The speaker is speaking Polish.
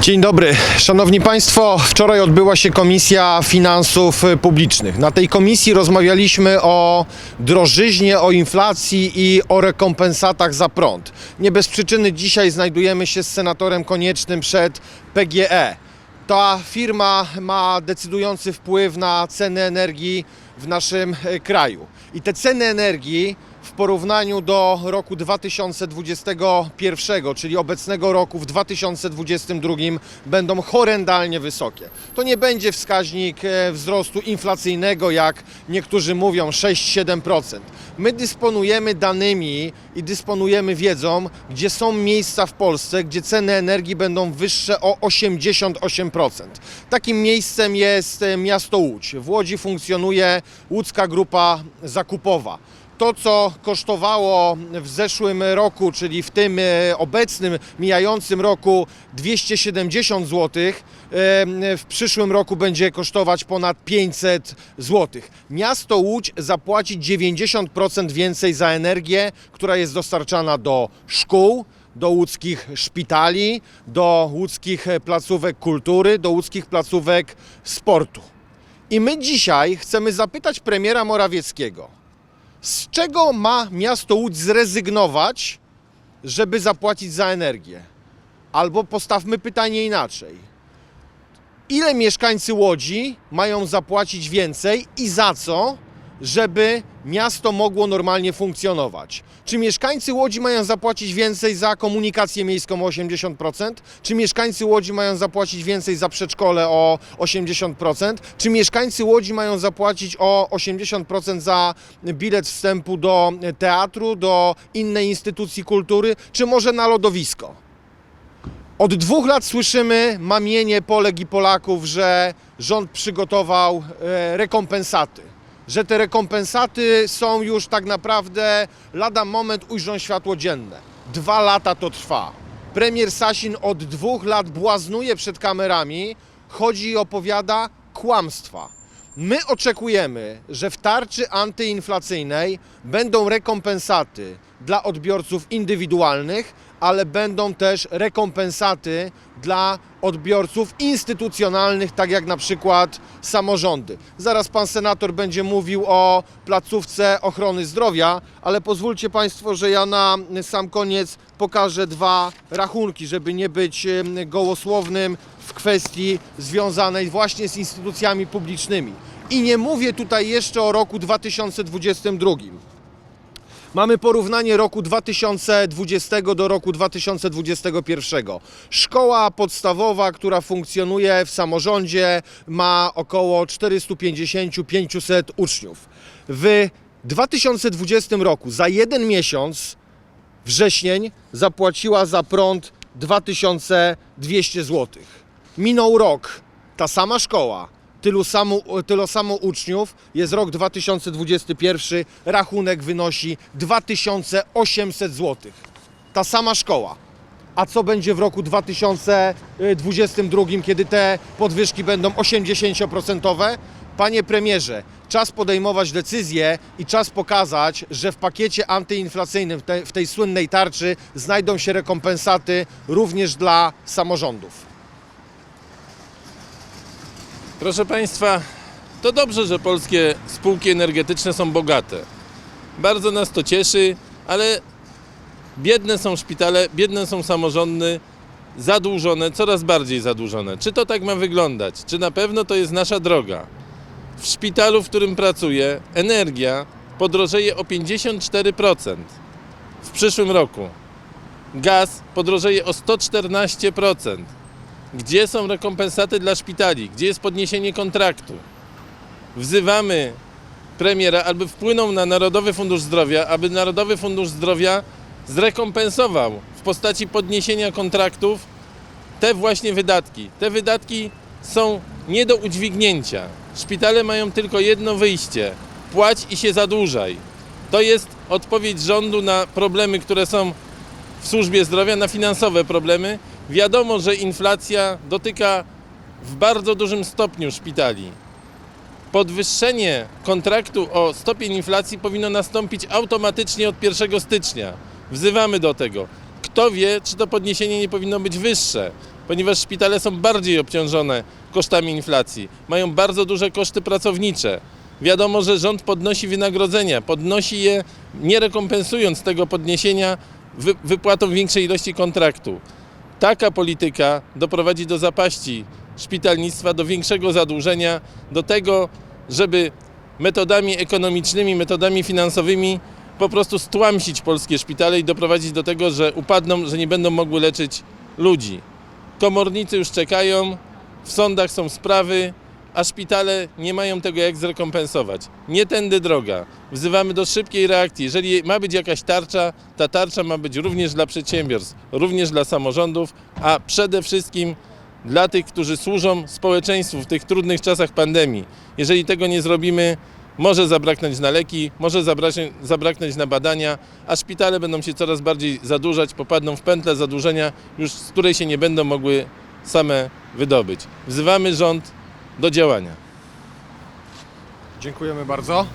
Dzień dobry. Szanowni Państwo, wczoraj odbyła się Komisja Finansów Publicznych. Na tej komisji rozmawialiśmy o drożyźnie, o inflacji i o rekompensatach za prąd. Nie bez przyczyny dzisiaj znajdujemy się z senatorem Koniecznym przed PGE. Ta firma ma decydujący wpływ na ceny energii w naszym e, kraju. I te ceny energii w porównaniu do roku 2021, czyli obecnego roku w 2022 będą horrendalnie wysokie. To nie będzie wskaźnik e, wzrostu inflacyjnego, jak niektórzy mówią 6-7%. My dysponujemy danymi i dysponujemy wiedzą, gdzie są miejsca w Polsce, gdzie ceny energii będą wyższe o 88%. Takim miejscem jest e, miasto Łódź. W Łodzi funkcjonuje łódzka grupa zakupowa to, co kosztowało w zeszłym roku, czyli w tym e, obecnym, mijającym roku 270 zł, w przyszłym roku będzie kosztować ponad 500 zł. Miasto Łódź zapłaci 90% więcej za energię, która jest dostarczana do szkół, do łódzkich szpitali, do łódzkich placówek kultury, do łódzkich placówek sportu. I my dzisiaj chcemy zapytać premiera Morawieckiego, z czego ma miasto Łódź zrezygnować, żeby zapłacić za energię? Albo postawmy pytanie inaczej. Ile mieszkańcy Łodzi mają zapłacić więcej i za co, żeby miasto mogło normalnie funkcjonować? Czy mieszkańcy Łodzi mają zapłacić więcej za komunikację miejską o 80%? Czy mieszkańcy Łodzi mają zapłacić więcej za przedszkole o 80%? Czy mieszkańcy Łodzi mają zapłacić o 80% za bilet wstępu do teatru, do innej instytucji kultury, czy może na lodowisko? Od dwóch lat słyszymy mamienie Polek i Polaków, że rząd przygotował e, rekompensaty. Że te rekompensaty są już tak naprawdę lada moment ujrzą światło dzienne. Dwa lata to trwa. Premier Sasin od dwóch lat błaznuje przed kamerami, chodzi i opowiada kłamstwa. My oczekujemy, że w tarczy antyinflacyjnej będą rekompensaty dla odbiorców indywidualnych, ale będą też rekompensaty dla odbiorców instytucjonalnych, tak jak na przykład samorządy. Zaraz pan senator będzie mówił o placówce ochrony zdrowia, ale pozwólcie państwo, że ja na sam koniec pokażę dwa rachunki, żeby nie być gołosłownym w kwestii związanej właśnie z instytucjami publicznymi. I nie mówię tutaj jeszcze o roku 2022. Mamy porównanie roku 2020 do roku 2021. Szkoła podstawowa, która funkcjonuje w samorządzie, ma około 450-500 uczniów. W 2020 roku za jeden miesiąc, wrześnień, zapłaciła za prąd 2200 zł. Minął rok, ta sama szkoła, tylu samo, tylu samo uczniów, jest rok 2021, rachunek wynosi 2800 zł. Ta sama szkoła. A co będzie w roku 2022, kiedy te podwyżki będą 80%? Panie premierze, czas podejmować decyzje i czas pokazać, że w pakiecie antyinflacyjnym, w tej, w tej słynnej tarczy, znajdą się rekompensaty również dla samorządów. Proszę Państwa, to dobrze, że polskie spółki energetyczne są bogate. Bardzo nas to cieszy, ale biedne są szpitale, biedne są samorządy, zadłużone, coraz bardziej zadłużone. Czy to tak ma wyglądać? Czy na pewno to jest nasza droga? W szpitalu, w którym pracuję, energia podrożeje o 54% w przyszłym roku. Gaz podrożeje o 114%. Gdzie są rekompensaty dla szpitali? Gdzie jest podniesienie kontraktu? Wzywamy premiera, aby wpłynął na Narodowy Fundusz Zdrowia, aby Narodowy Fundusz Zdrowia zrekompensował w postaci podniesienia kontraktów te właśnie wydatki. Te wydatki są nie do udźwignięcia. Szpitale mają tylko jedno wyjście: płać i się zadłużaj. To jest odpowiedź rządu na problemy, które są w służbie zdrowia, na finansowe problemy. Wiadomo, że inflacja dotyka w bardzo dużym stopniu szpitali. Podwyższenie kontraktu o stopień inflacji powinno nastąpić automatycznie od 1 stycznia. Wzywamy do tego. Kto wie, czy to podniesienie nie powinno być wyższe. ponieważ szpitale są bardziej obciążone kosztami inflacji, mają bardzo duże koszty pracownicze. Wiadomo, że rząd podnosi wynagrodzenia, podnosi je nie rekompensując tego podniesienia wy, wypłatą większej ilości kontraktu. Taka polityka doprowadzi do zapaści szpitalnictwa, do większego zadłużenia, do tego, żeby metodami ekonomicznymi, metodami finansowymi po prostu stłamsić polskie szpitale i doprowadzić do tego, że upadną, że nie będą mogły leczyć ludzi. Komornicy już czekają, w sądach są sprawy, a szpitale nie mają tego jak zrekompensować. Nie tędy droga. Wzywamy do szybkiej reakcji. Jeżeli ma być jakaś tarcza, ta tarcza ma być również dla przedsiębiorstw, również dla samorządów, a przede wszystkim dla tych, którzy służą społeczeństwu w tych trudnych czasach pandemii. Jeżeli tego nie zrobimy, może zabraknąć na leki, może zabraknąć, na badania, a szpitale będą się coraz bardziej zadłużać, popadną w pętlę zadłużenia, już z której się nie będą mogły same wydobyć. Wzywamy rząd do działania. Dziękujemy bardzo.